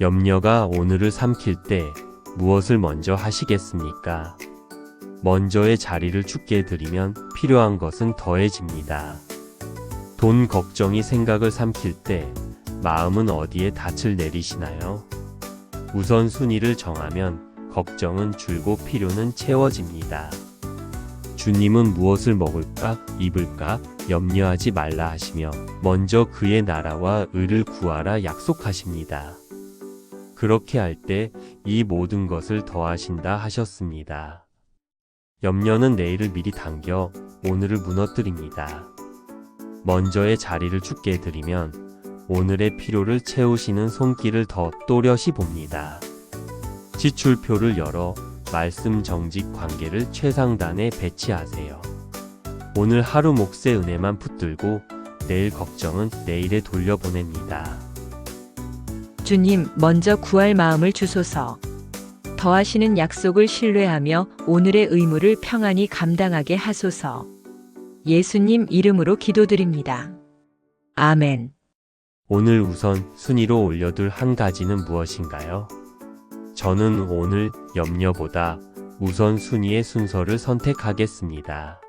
염려가 오늘을 삼킬 때 무엇을 먼저 하시겠습니까? 먼저의 자리를 죽게 드리면 필요한 것은 더해집니다. 돈 걱정이 생각을 삼킬 때 마음은 어디에 닻을 내리시나요? 우선 순위를 정하면 걱정은 줄고 필요는 채워집니다. 주님은 무엇을 먹을까, 입을까 염려하지 말라 하시며 먼저 그의 나라와 의를 구하라 약속하십니다. 그렇게 할 때 이 모든 것을 더하신다 하셨습니다. 염려는 내일을 미리 당겨 오늘을 무너뜨립니다. 먼저의 자리를 죽게 드리면 오늘의 필요를 채우시는 손길을 더 또렷이 봅니다. 지출표를 열어 말씀 정직 관계를 최상단에 배치하세요. 오늘 하루 몫의 은혜만 붙들고 내일 걱정은 내일에 돌려보냅니다. 주님, 먼저 구할 마음을 주소서. 더하시는 약속을 신뢰하며 오늘의 의무를 평안히 감당하게 하소서. 예수님 이름으로 기도드립니다. 아멘. 오늘 우선 순위로 올려둘 한 가지는 무엇인가요? 저는 오늘 염려보다 우선 순위의 순서를 선택하겠습니다.